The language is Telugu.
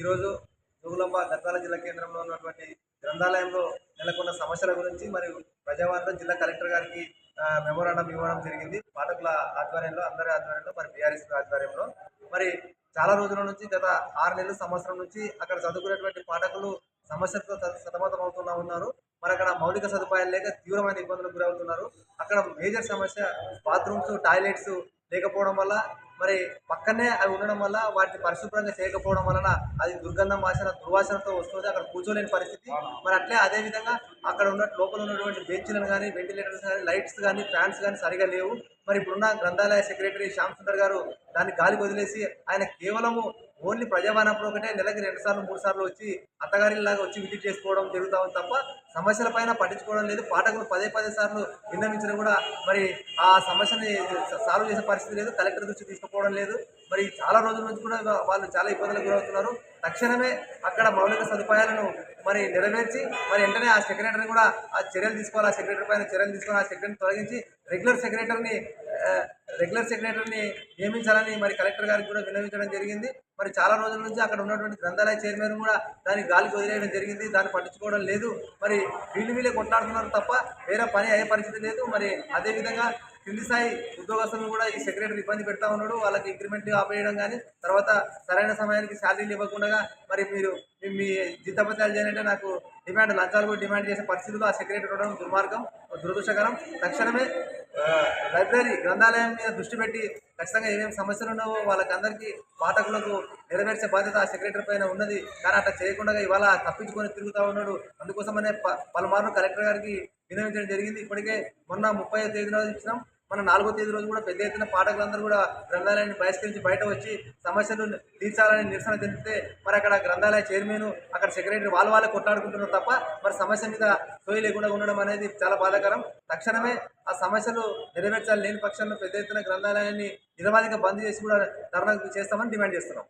ఈరోజు జోగులాంబ గద్వాల జిల్లా కేంద్రంలో ఉన్నటువంటి గ్రంథాలయంలో నెలకొన్న సమస్యల గురించి మరియు ప్రజావాణిలో జిల్లా కలెక్టర్ గారికి మెమోరాండం ఇవ్వడం జరిగింది. పాఠకుల ఆధ్వర్యంలో అందరి ఆధ్వర్యంలో మరి బీఆర్ఎస్ ఆధ్వర్యంలో. మరి చాలా రోజుల నుంచి గత ఆరు నెలల సంవత్సరం నుంచి అక్కడ చదువుకునేటువంటి పాఠకులు సమస్యలతో సతమతం అవుతున్నా ఉన్నారు. మరి అక్కడ మౌలిక సదుపాయాలు లేక తీవ్రమైన ఇబ్బందులకు గురవుతున్నారు. అక్కడ మేజర్ సమస్య బాత్రూమ్స్ టాయిలెట్స్ లేకపోవడం వల్ల మరి పక్కనే అవి ఉండడం వల్ల వాటిని పరిశుభ్రంగా చేయకపోవడం వలన అది దుర్గంధం వాసన దుర్వాసనతో వస్తుంది. అక్కడ కూర్చోలేని పరిస్థితి. మరి అట్లే అదే విధంగా అక్కడ ఉన్న లోపల ఉన్నటువంటి బెంచ్లను కానీ వెంటిలేటర్స్ కానీ లైట్స్ కానీ ఫ్యాన్స్ కానీ సరిగా లేవు. మరి ఇప్పుడున్న గ్రంథాలయ సెక్రటరీ శ్యామ్ సుందర్ గారు దాన్ని గాలికి వదిలేసి ఆయన కేవలము ఓన్లీ ప్రజావాణప్పుడు ఒకటే నెలకి రెండు సార్లు మూడు సార్లు వచ్చి అత్తగారిలాగా వచ్చి విజిట్ చేసుకోవడం జరుగుతా ఉంది తప్ప సమస్యల పైన పట్టించుకోవడం లేదు. పాఠకులు పదే పదే సార్లు విన్నవించినా కూడా మరి ఆ సమస్యని సాల్వ్ చేసే పరిస్థితి లేదు. కలెక్టర్ దృష్టి తీసుకుపోవడం లేదు. మరి చాలా రోజుల నుంచి కూడా వాళ్ళు చాలా ఇబ్బందులకు గురవుతున్నారు. తక్షణమే అక్కడ మౌలిక సదుపాయాలను మరి నెరవేర్చి మరి వెంటనే ఆ సెక్రటరీని కూడా ఆ చర్యలు తీసుకోవాలి. ఆ సెక్రటరీ పైన చర్యలు తీసుకొని ఆ సెక్రటరీని తొలగించి రెగ్యులర్ సెక్రటరీని రెగ్యులర్ సెక్రటరీని నియమించాలని మరి కలెక్టర్ గారికి కూడా విన్నవించడం జరిగింది. మరి చాలా రోజుల నుంచి అక్కడ ఉన్నటువంటి గ్రంథాలయ చైర్మన్ కూడా దానికి గాలికి వదిలేయడం జరిగింది. దాన్ని పట్టించుకోవడం లేదు. మరి వీళ్ళు వీళ్ళే కొట్లాడుతున్నారు తప్ప వేరే పని అయ్యే పరిస్థితి లేదు. మరి అదేవిధంగా కింది స్థాయి ఉద్యోగస్తులను కూడా ఈ సెక్రటరీ ఇబ్బంది పెడతా ఉన్నాడు. వాళ్ళకి ఇంక్రిమెంట్ ఆపేయడం కానీ తర్వాత సరైన సమయానికి శాలరీలు ఇవ్వకుండా మరి మీరు మీ- మీ జీతపత్యాలు చేయాలంటే నాకు డిమాండ్ లంచాలు కూడా డిమాండ్ చేసే పరిస్థితులు ఆ సెక్రటరీ ఉండడం దుర్మార్గం దురదృష్టకరం. తక్షణమే లైబ్రరీ గ్రంథాలయం మీద దృష్టి పెట్టి ఖచ్చితంగా ఏమేమి సమస్యలు ఉన్నావో వాళ్ళకందరికీ పాఠకులకు నెరవేర్చే బాధ్యత ఆ సెక్రటరీ పైన ఉన్నది. కానీ అట్లా చేయకుండా ఇవాళ తప్పించుకొని తిరుగుతూ ఉన్నాడు. అందుకోసమనే పలుమార్లు కలెక్టర్ గారికి వినియోగించడం జరిగింది. ఇప్పటికే మొన్న ముప్పై తేదీ రోజు ఇచ్చినాం. మన నాలుగో తేదీ రోజు కూడా పెద్ద ఎత్తున పాఠకులందరూ కూడా గ్రంథాలయాన్ని బహిష్కరించి బయట వచ్చి సమస్యలు తీర్చాలని నిరసన తెలిపితే మరి అక్కడ గ్రంథాలయ చైర్మన్ అక్కడ సెక్రటరీ వాళ్ళ వాళ్ళే కొట్లాడుకుంటున్నారు తప్ప మరి సమస్య మీద సోయి లేకుండా ఉండడం అనేది చాలా బాధాకరం. తక్షణమే ఆ సమస్యలు నెరవేర్చాలి లేని పక్షంలో పెద్ద ఎత్తున గ్రంథాలయాన్ని నిరవాధిక బంద్ చేసి కూడా ధర్నా చేస్తామని డిమాండ్ చేస్తున్నాం.